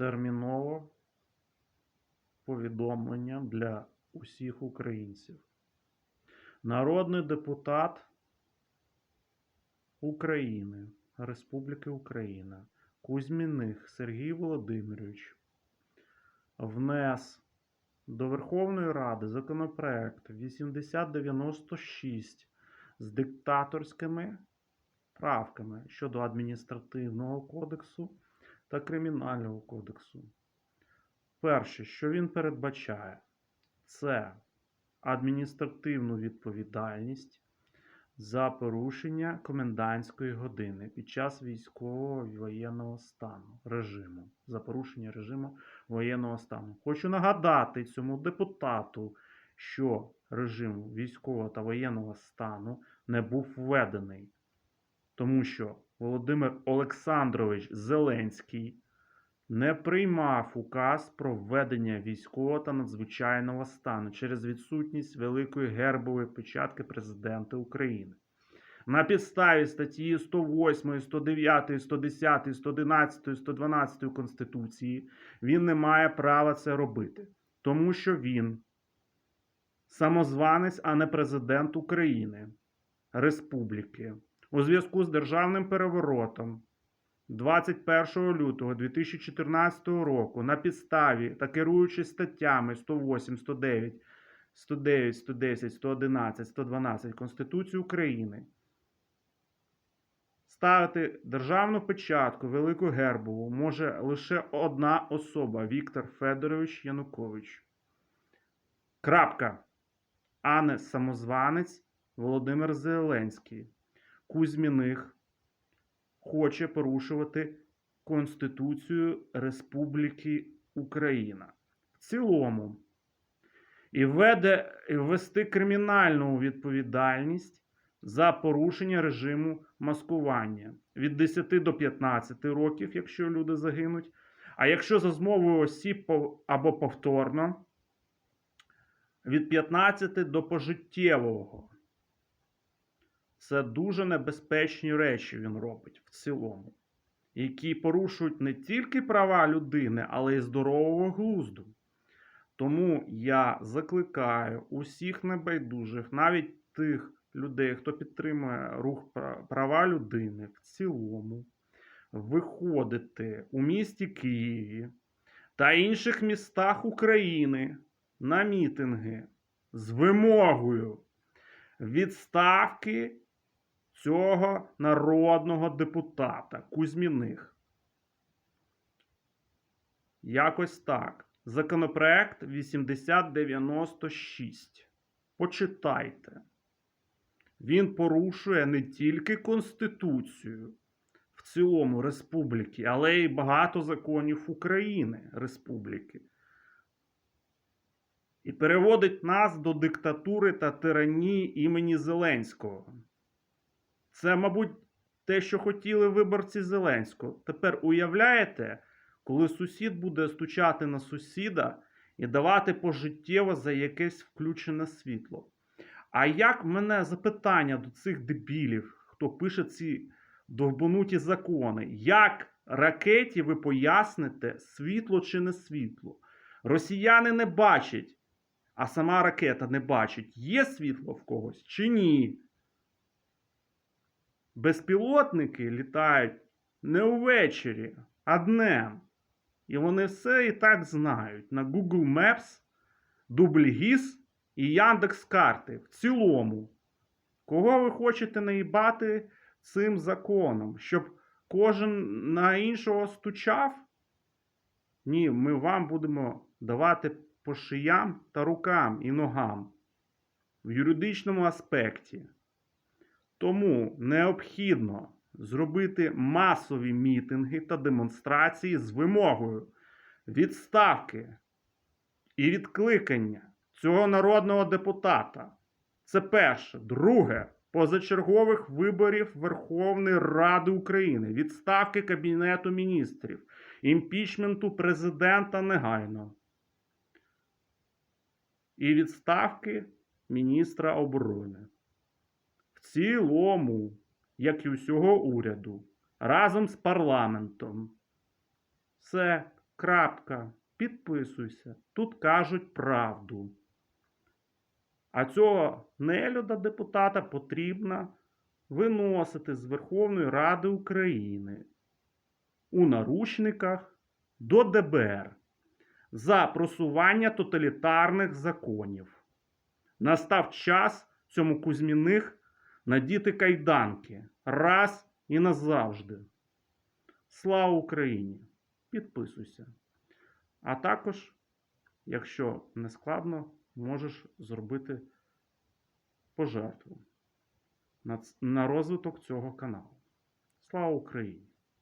терміново повідомлення для усіх українців. Народний депутат України, Республіки Україна, Кузьміних Сергій Володимирович внес до Верховної Ради законопроект 8096 з диктаторськими правками щодо адміністративного кодексу та кримінального кодексу. Перше, що він передбачає, це адміністративну відповідальність за порушення комендантської години під час військового і воєнного стану режиму. За порушення режиму воєнного стану. Хочу нагадати цьому депутату, що режим військового та воєнного стану не був введений, тому що Володимир Олександрович Зеленський не приймав указ про введення військового та надзвичайного стану через відсутність великої гербової печатки президента України. На підставі статті 108, 109, 110, 111, 112 Конституції він не має права це робити, тому що він самозванець, а не президент України, Республіки. У зв'язку з державним переворотом 21 лютого 2014 року на підставі та керуючись статтями 108, 109, 109, 110, 111, 112 Конституції України ставити державну печатку Велику Гербову може лише одна особа Віктор Федорович Янукович. Крапка. А не самозванець Володимир Зеленський. Кузьміних хоче порушувати Конституцію Республіки Україна. В цілому, і введе, ввести кримінальну відповідальність за порушення режиму маскування від 10 до 15 років, якщо люди загинуть. А якщо за змовою осіб або повторно, від 15 до пожиттєвого. Це дуже небезпечні речі він робить в цілому, які порушують не тільки права людини, але й здорового глузду. Тому я закликаю усіх небайдужих, навіть тих людей, хто підтримує рух права людини в цілому, виходити у місті Києві та інших містах України на мітинги з вимогою відставки цього народного депутата Кузьміних. Якось так. Законопроект 8096. Почитайте. Він порушує не тільки Конституцію в цілому республіки, але й багато законів України Республіки. І переводить нас до диктатури та тиранії імені Зеленського. Це, мабуть, те, що хотіли виборці Зеленського. Тепер уявляєте, коли сусід буде стучати на сусіда і давати пожиттєво за якесь включене світло. А як мене запитання до цих дебілів, хто пише ці довбануті закони? Як ракеті ви поясните, світло чи не світло? Росіяни не бачать, а сама ракета не бачить, є світло в когось чи ні. Безпілотники літають не увечері, а днем. І вони все і так знають на Google Maps, Дубльгіз і Яндекс карти в цілому. Кого ви хочете наїбати цим законом? Щоб кожен на іншого стучав? Ні, ми вам будемо давати по шиям та рукам і ногам в юридичному аспекті. Тому необхідно зробити масові мітинги та демонстрації з вимогою відставки і відкликання цього народного депутата. Це перше. Друге. Позачергових виборів Верховної Ради України, відставки Кабінету міністрів, імпічменту президента негайно і відставки міністра оборони. Цілому, як і усього уряду, разом з парламентом. Все Крапка. Підписуйся. Тут кажуть правду. А цього нелюда депутата потрібно виносити з Верховної Ради України у наручниках до ДБР за просування тоталітарних законів. Настав час цьому Кузьміних надіти кайданки раз і назавжди. Слава Україні! Підписуйся. А також, якщо не складно, можеш зробити пожертву на розвиток цього каналу. Слава Україні!